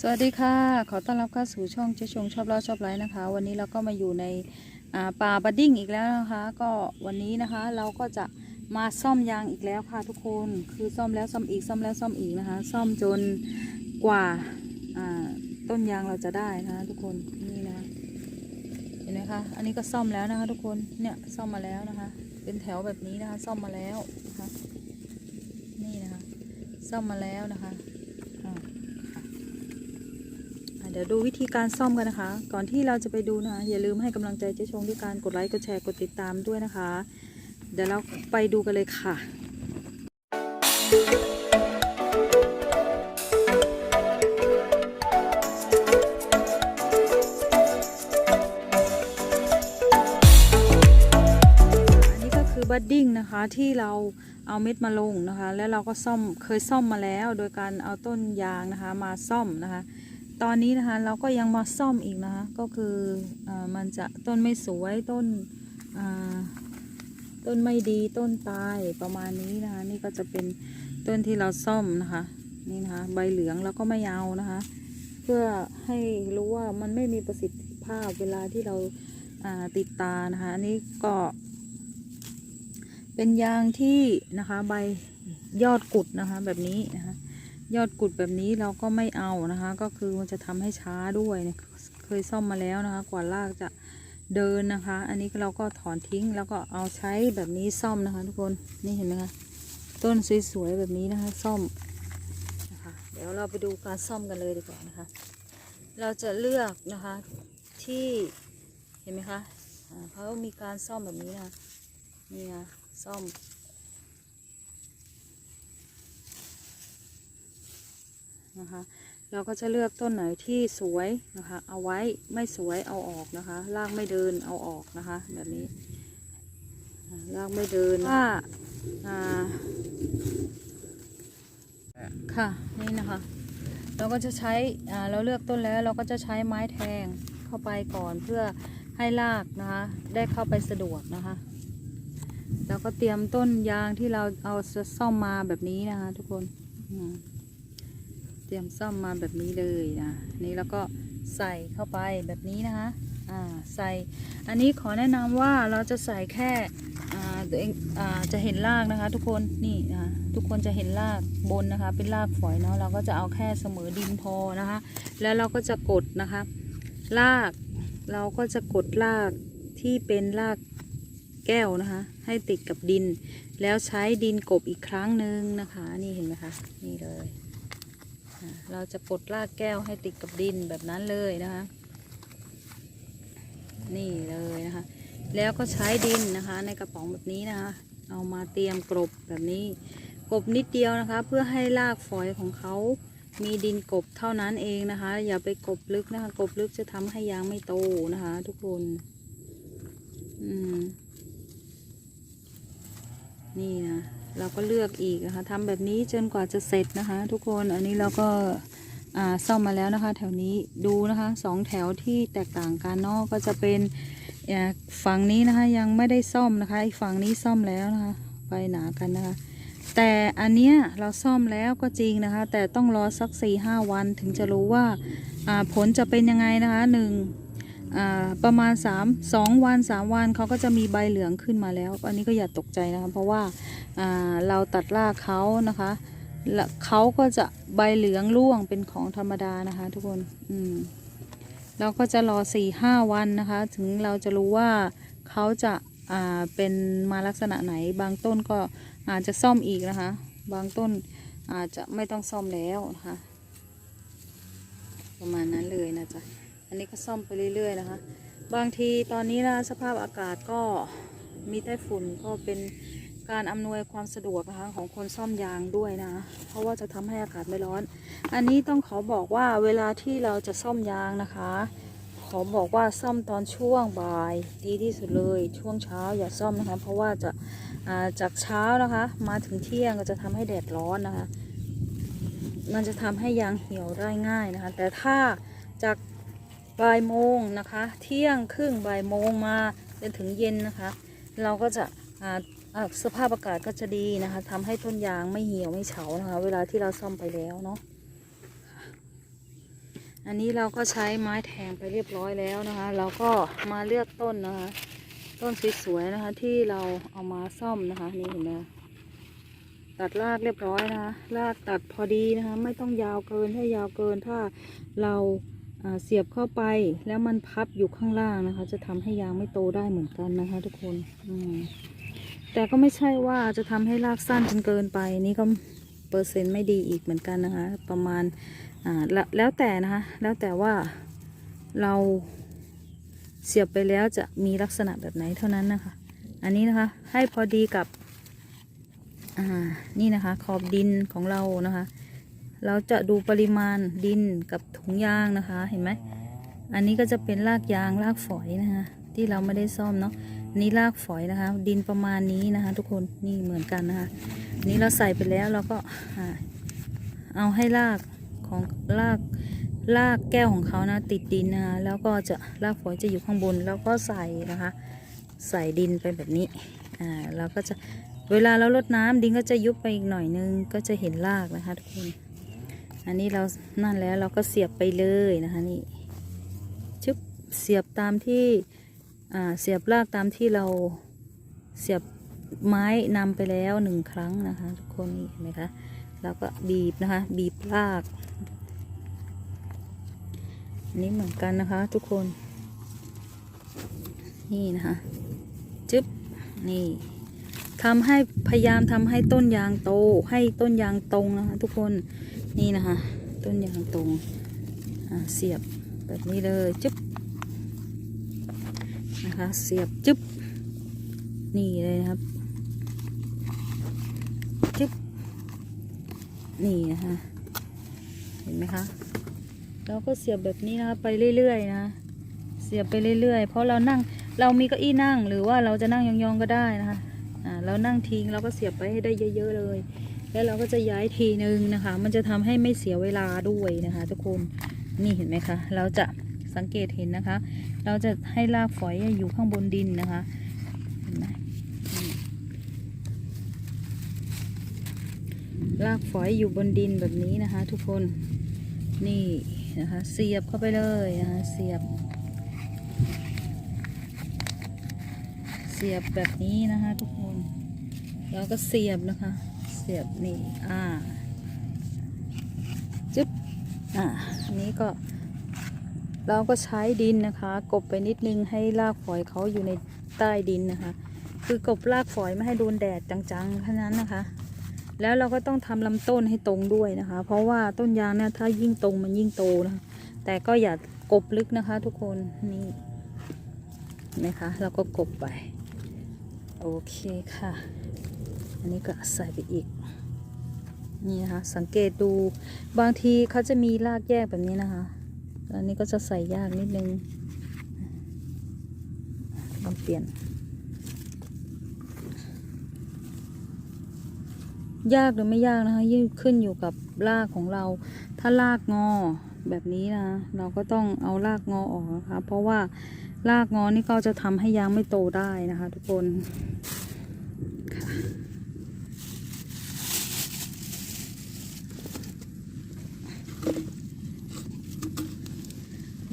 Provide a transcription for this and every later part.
สวัสดีค่ะ ขอต้อนรับเข้าสู่ช่องเจ๊ชงชอบเล่าชอบไลฟ์นะคะ วันนี้เราก็มาอยู่ในป่าบัดดิ้งอีกแล้วนะคะ ก็วันนี้นะคะเราก็จะมาซ่อมยางอีกแล้วค่ะทุกคนคือซ่อมแล้วซ่อมอีกซ่อมแล้วซ่อมอีกนะคะ ซ่อมจนกว่าอ่าต้นยางเราจะได้นะคะทุกคนนี่นะเห็นไหมคะอันนี้ก็ซ่อมแล้วนะคะ ทุกคนเนี่ยซ่อมมาแล้วนะคะ เป็นแถวแบบนี้นะคะ ซ่อมมาแล้วนะคะนี่นะคะ ซ่อมมาแล้วนะคะอ่า อะ เดี๋ยวดูวิธีการซ่อมกันนะคะ ก่อนที่เราจะไปดูนะ อย่าลืมให้กำลังใจเจ๊ชงด้วยการกดไลค์ กดแชร์ กดติดตามด้วยนะคะ เดี๋ยวเราไปดูกันเลยค่ะอันนี้ก็คือบัดดิ้งนะคะที่เราเอาเม็ดมาลงนะคะ แล้วเราก็ซ่อมเคยซ่อมมาแล้ว โดยการเอาต้นยางนะคะมาซ่อมนะคะ ตอนนี้นะคะเราก็ยังมาซ่อมอีกนะคะ ก็คืออมันจะต้นไม่สวยต้นต้นไม่ดีต้นตายประมาณนี้นะคะ นี่ก็จะเป็นต้นที่เราซ่อมนะคะ นี่นะคะ ใบเหลืองเราก็ไม่เอานะคะ เพื่อให้รู้ว่ามันไม่มีประสิทธิภาพเวลาที่เราาติดตานะคะอันนี้ก็เป็นยางที่นะคะใบยอดกุดนะคะแบบนี้นะคะ ยอดกุดแบบนี้เราก็ไม่เอานะคะ ก็คือมันจะทำให้ช้าด้วยเนี่ยเคยซ่อมมาแล้วนะคะ กว่ารากจะเดินนะคะ อันนี้เราก็ถอนทิ้งแล้วก็เอาใช้แบบนี้ซ่อมนะคะ ทุกคนนี่เห็นไหมคะต้นสวยๆแบบนี้นะคะ ซ่อมนะคะ เดี๋ยวเราไปดูการซ่อมกันเลยดีกว่านะคะ เราจะเลือกนะคะที่เห็นไหมคะเขามีการซ่อมแบบนี้นะคะนี่นะซ่อม นะคะ เราก็จะเลือกต้นไหนที่สวยนะคะ เอาไว้ไม่สวยเอาออกนะคะรากไม่เดินเอาออกนะคะ แบบนี้อ่ารากไม่เดินถ้าอ่าค่ะนี่นะคะ เราก็จะใช้อ่าเราเลือกต้นแล้วเราก็จะใช้ไม้แทงเข้าไปก่อนเพื่อให้รากนะคะ ได้เข้าไปสะดวกนะคะเราก็เตรียมต้นยางที่เราเอาซ่อมมาแบบนี้นะคะทุกคนอืม เตรียมซ่อมมาแบบนี้เลยนะนี่แล้วก็ใส่เข้าไปแบบนี้นะคะอ่าใส่อันนี้ขอแนะนำว่าเราจะใส่แค่อ่าตัวเองอ่าจะเห็นรากนะคะ ทุกคนนี่นะทุกคนจะเห็นรากบนนะคะ เป็นรากฝอยเนาะเราก็จะเอาแค่เสมอดินพอนะคะ แล้วเราก็จะกดนะคะรากเราก็จะกดรากที่เป็นรากแก้วนะคะ ให้ติดกับดิน แล้วใช้ดินกบอีกครั้งหนึ่งนะคะ นี่เห็นไหมคะนี่เลย เราจะกดรากแก้วให้ติดกับดินแบบนั้นเลยนะคะ นี่เลยนะคะ แล้วก็ใช้ดินนะคะ ในกระป๋องแบบนี้นะคะ เอามาเตรียมกลบแบบนี้กลบนิดเดียวนะคะ เพื่อให้รากฝอยของเขามีดินกบเท่านั้นเองนะคะ อย่าไปกบลึกนะคะ กบลึกจะทำให้ยางไม่โตนะคะ ทุกคน อืม นี่นะ เราก็เลือกอีกนะคะทำแบบนี้จนกว่าจะเสร็จนะคะ ทุกคนอันนี้เราก็ซ่อมมาแล้วนะคะ แถวนี้ดูนะคะสองแถวที่แตกต่างกันเนาะก็จะเป็นฝั่งนี้นะคะยังไม่ได้ซ่อมนะคะอีกฝั่งนี้ซ่อมแล้วนะคะ ไปหนากันนะคะ แต่อันเนี้ยเราซ่อมแล้วก็จริงนะคะ แต่ต้องรอสักสี่ห้าวันถึงจะรู้ว่าผลจะเป็นยังไงนะคะหนึ่ง ประมาณ 3 2 วัน 3 วันเขาก็จะมีใบเหลืองขึ้นมาแล้ว อันนี้ก็อย่าตกใจนะคะ เพราะว่าเราตัดรากเขานะคะแล้วเขาก็จะใบเหลืองร่วงเป็นของธรรมดานะคะ ทุกคนอืมเราก็จะรอ4 5วันนะคะ ถึงเราจะรู้ว่าเขาจะอ่าเป็นมาลักษณะไหน บางต้นก็อาจจะซ่อมอีกนะคะ บางต้นอาจจะไม่ต้องซ่อมแล้วนะคะ ประมาณนั้นเลยนะจ๊ะ อันนี้ก็ซ่อมไปเรื่อยๆนะคะ บางทีตอนนี้นะสภาพอากาศก็มีไต้ฝุ่นก็เป็นการอำนวยความสะดวกนะคะของคนซ่อมยางด้วยนะ เพราะว่าจะทำให้อากาศไม่ร้อน อันนี้ต้องขอบอกว่าเวลาที่เราจะซ่อมยางนะคะ ขอบอกว่าซ่อมตอนช่วงบ่ายดีที่สุดเลยช่วงเช้าอย่าซ่อมนะคะ เพราะว่าจะาจากเช้านะคะ มาถึงเที่ยงก็จะทำให้แดดร้อนนะคะ มันจะทำให้ยางเหี่ยวได้ง่ายนะคะ แต่ถ้าจาก บ่ายโมงนะคะ เที่ยงครึ่งบ่ายโมงมาจนถึงเย็นนะคะ เราก็จะอ่าสภาพอากาศก็จะดีนะคะทำให้ต้นยางไม่เหี่ยวไม่เฉานะคะ เวลาที่เราซ่อมไปแล้วเนาะอันนี้เราก็ใช้ไม้แทงไปเรียบร้อยแล้วนะคะ เราก็มาเลือกต้นนะคะ ต้นสวยๆนะคะ ที่เราเอามาซ่อมนะคะ นี่เห็นไหมตัดรากเรียบร้อยนะคะรากตัดพอดีนะคะ ไม่ต้องยาวเกินถ้ายาวเกินถ้าเรา เสียบเข้าไปแล้วมันพับอยู่ข้างล่างนะคะ จะทำให้ยางไม่โตได้เหมือนกันนะคะทุกคนอืมแต่ก็ไม่ใช่ว่าจะทำให้รากสั้นจนเกินไปนี่ก็เปอร์เซ็นต์ไม่ดีอีกเหมือนกันนะคะ ประมาณอ่าแล้วแล้วแต่นะคะ แล้วแต่ว่าเราเสียบไปแล้วจะมีลักษณะแบบไหนเท่านั้นนะคะ อันนี้นะคะให้พอดีกับอ่านี่นะคะ ขอบดินของเรานะคะ เราจะดูปริมาณดินกับถุงยางนะคะเห็นไหมอันนี้ก็จะเป็นรากยางรากฝอยนะคะที่เราไม่ได้ซ่อมเนาะนี่รากฝอยนะคะ ดินประมาณนี้นะคะ ทุกคนนี่เหมือนกันนะคะนี้เราใส่ไปแล้วเราก็เอาให้รากของรากรากแก้วของเขานะติดดินนะคะแล้วก็จะรากฝอยจะอยู่ข้างบน แล้วก็ใส่นะคะ ใส่ดินไปแบบนี้อ่าเราก็จะเวลาเราลดน้ำดินก็จะยุบไปอีกหน่อยนึงก็จะเห็นรากนะคะทุกคน อันนี้เรานั่นแล้วเราก็เสียบไปเลยนะคะนี่ชึบเสียบตามที่อ่าเสียบรากตามที่เราเสียบไม้นำไปแล้วหนึ่งครั้งนะคะทุกคนนี่เห็นไหมคะแล้วก็บีบนะคะบีบรากอันนี้เหมือนกันนะคะทุกคนนี่นะคะจึ๊บนี่ทำให้พยายามทำให้ต้นยางโตให้ต้นยางตรงนะคะทุกคน นี่นะคะ ต้นยางตรงเสียบแบบนี้เลยจึ๊บนะคะเสียบจึ๊บนี่เลยนะครับจึ๊บนี่นะคะเห็นไหมคะเราก็เสียบแบบนี้นะคะไปเรื่อยๆนะ เสียบไปเรื่อยๆ เพราะเรานั่งเรามีเก้าอี้นั่งหรือว่าเราจะนั่งยองๆก็ได้นะคะอ่าเรานั่งทิ้งเราก็เสียบไปให้ได้เยอะ ๆ เลย แล้วเราก็จะย้ายทีนึงนะคะ มันจะทำให้ไม่เสียเวลาด้วยนะคะ ทุกคนนี่เห็นไหมคะเราจะสังเกตเห็นนะคะ เราจะให้รากฝอยอยู่ข้างบนดินนะคะเห็นไหมรากฝอยอยู่บนดินแบบนี้นะคะ ทุกคนนี่นะคะเสียบเข้าไปเลยนะคะเสียบ เสียบแบบนี้นะคะ ทุกคน แล้วก็เสียบนะคะ เสียบนี่อ่าจึ๊บอ่าอันนี้ก็ เราก็ใช้ดินนะคะ กบไปนิดนึงให้รากฝอยเขาอยู่ในใต้ดินนะคะ คือกบรากฝอยไม่ให้โดนแดดจังๆแค่นั้นนะคะ แล้วเราก็ต้องทำลำต้นให้ตรงด้วยนะคะ เพราะว่าต้นยางเนี่ยถ้ายิ่งตรงมันยิ่งโตนะคะแต่ก็อย่ากบลึกนะคะ ทุกคนนี่นะคะเราก็กบไป โอเคค่ะ อันนี้ก็ใส่ไปอีก นี่นะคะ สังเกตดูบางทีเขาจะมีรากแยกแบบนี้นะคะอันนี้ก็จะใส่ยากนิดนึงลองเปลี่ยน ยากหรือไม่ยากนะคะยิ่งขึ้นอยู่กับรากของเรา ถ้ารากงอแบบนี้นะ เราก็ต้องเอารากงอออกนะคะ เพราะว่ารากงอนี่ก็จะทำให้ยางไม่โตได้นะคะ ทุกคนค่ะ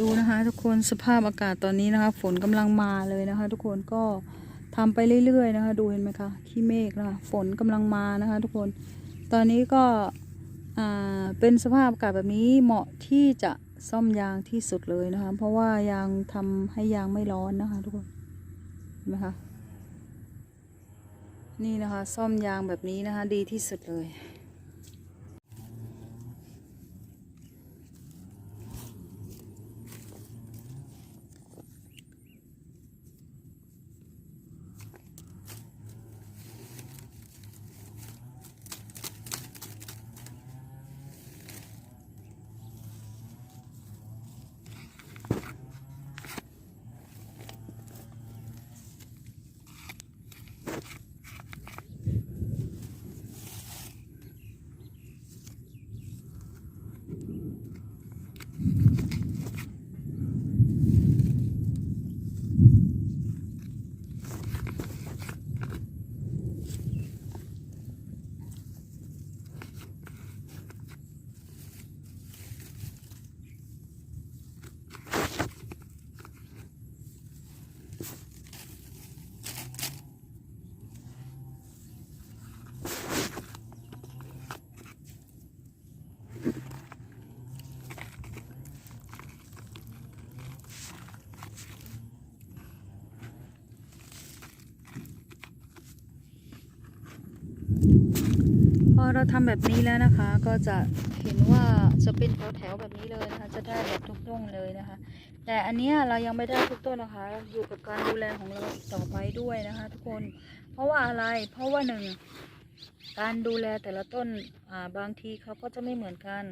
ดูนะคะ ทุกคนสภาพอากาศตอนนี้นะคะ ฝนกำลังมาเลยนะคะ ทุกคนก็ทำไปเรื่อยๆนะคะ ดูเห็นไหมคะขี้เมฆนะคะฝนกำลังมานะคะ ทุกคนตอนนี้ก็อ่าเป็นสภาพอากาศแบบนี้เหมาะที่จะซ่อมยางที่สุดเลยนะคะ เพราะว่ายางทำให้ยางไม่ร้อนนะคะ ทุกคนเห็นไหมคะนี่นะคะ ซ่อมยางแบบนี้นะคะ ดีที่สุดเลย เราทำแบบนี้แล้วนะคะ ก็จะเห็นว่าจะเป็นแถวๆแบบนี้เลยนะคะ จะได้แบบทุกต้นเลยนะคะ แต่อันนี้เรายังไม่ได้ทุกต้นนะคะอยู่กับการดูแลของเราต่อไปด้วยนะคะ ทุกคน เพราะว่าอะไร เพราะว่าหนึ่งการดูแลแต่ละต้นาบางทีเขาก็จะไม่เหมือนกัน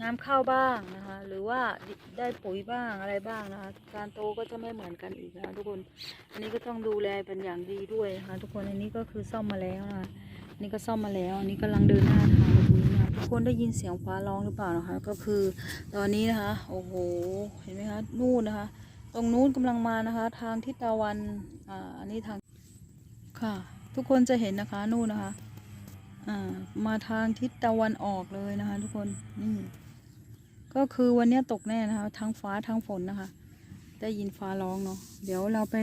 น้ำเข้าบ้างนะคะ หรือว่าได้ปุ๋ยบ้างอะไรบ้างนะคะ การโตก็จะไม่เหมือนกันอีกนะคะทุกคน อันนี้ก็ต้องดูแลเป็นอย่างดีด้วยนะคะทุกคน อันนี้ก็คือซ่อมมาแล้วนะคะ นี่ก็ซ่อมมาแล้วอันนี้กำลังเดินหน้าทางตรงนี้นะคะทุกคนได้ยินเสียงฟ้าร้องหรือเปล่านะคะ ก็คือตอนนี้นะคะ โอ้โห เห็นไหมคะ นู่นนะคะ ตรงนู้นกำลังมานะคะ ทางทิศตะวัน อ่า อันนี้ทาง ค่ะ ทุกคนจะเห็นนะคะ นู่นนะคะ อ่า มาทางทิศตะวันออกเลยนะคะ ทุกคน นี่ ก็คือวันนี้ตกแน่นะคะ ทั้งฟ้าทั้งฝนนะคะ ได้ยินฟ้าร้องเนาะเดี๋ยวเราไป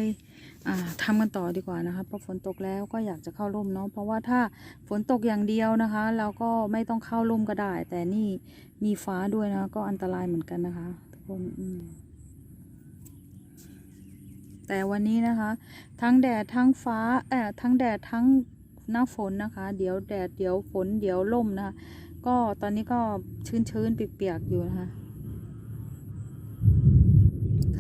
าทำกันต่อดีกว่านะคะเพราะฝนตกแล้วก็อยากจะเข้าร่มเนาะเพราะว่าถ้าฝนตกอย่างเดียวนะคะ เราก็ไม่ต้องเข้าร่มก็ได้ แต่นี่มีฟ้าด้วยนะก็อันตรายเหมือนกันนะคะทุกคนอืแต่วันนี้นะคะ ทั้งแดดทั้งฟ้าเอ่อทั้งแดดทั้งหน้าฝนนะคะ เดี๋ยวแดดเดี๋ยวฝนเดี๋ยวลมนะคะก็ตอนนี้ก็ชื้นๆเปียกๆอยู่นะคะ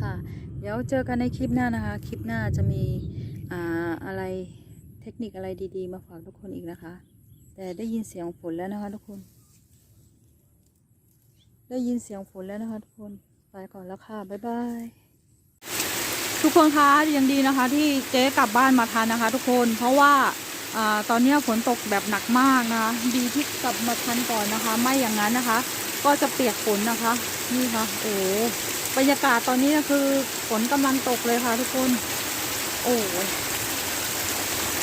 ค่ะ เดี๋ยวเจอกันในคลิปหน้านะคะ คลิปหน้าจะมีอ่าอะไรเทคนิคอะไรดีๆ มาฝากทุกคนอีกนะคะ แต่ได้ยินเสียงฝนแล้วนะคะทุกคน ได้ยินเสียงฝนแล้วนะคะทุกคนไปก่อนแล้วค่ะบ๊ายบายทุกคนคะยังดีนะคะ ที่เจ๊กลับบ้านมาทันนะคะ ทุกคนเพราะว่าอตอนนี้ฝนตกแบบหนักมากนะคะดีที่กลับมาทันก่อนนะคะ ไม่อย่างนั้นนะคะ ก็จะเปียกฝนนะคะ นี่ค่ะโอ้ บรรยากาศตอนนี้คือฝนกำลังตกเลยค่ะทุกคน โอ้ย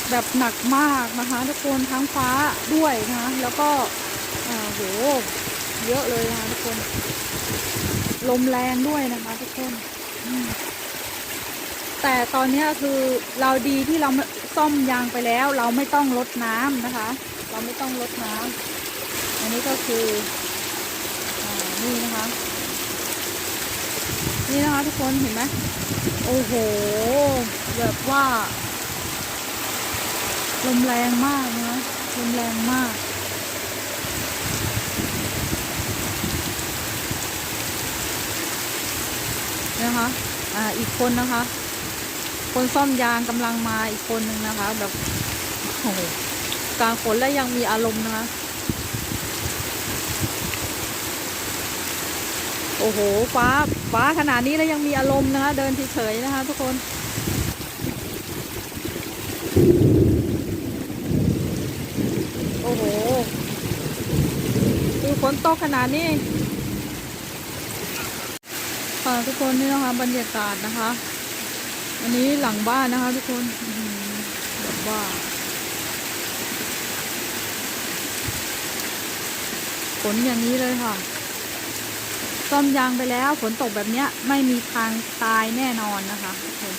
แบบหนักมากนะคะทุกคนทั้งฟ้าด้วยนะคะแล้วก็โหเยอะเลยนะคะทุกคน ลมแรงด้วยนะคะทุกคน แต่ตอนนี้คือเราดีที่เราซ่อมยางไปแล้ว เราไม่ต้องลดน้ำนะคะ เราไม่ต้องลดน้ำอันนี้ก็คืออนี่นะคะ นี่นะคะทุกคนเห็นไหมโอ้โห แบบว่า ลมแรงมากนะลมแรงมาก นะคะอ่าอีกคนนะคะ คนซ่อมยางกำลังมาอีกคนหนึ่งนะคะ แบบโอ้โหกลางฝนแล้วยังมีอารมณ์นะคะโอ้โห ฟ้า ฟ้าขนาดนี้แล้วยังมีอารมณ์นะคะ เดินเฉยๆนะคะ ทุกคน โอ้โหคือฝนตกขนาดนี้ค่ะทุกคนนี่นะคะ บรรยากาศนะคะ อันนี้หลังบ้านนะคะ ทุกคนแบบว่าฝนอย่างนี้เลยค่ะ ซ่อมยางไปแล้วฝนตกแบบเนี้ยไม่มีทางตายแน่นอนนะคะทุกคน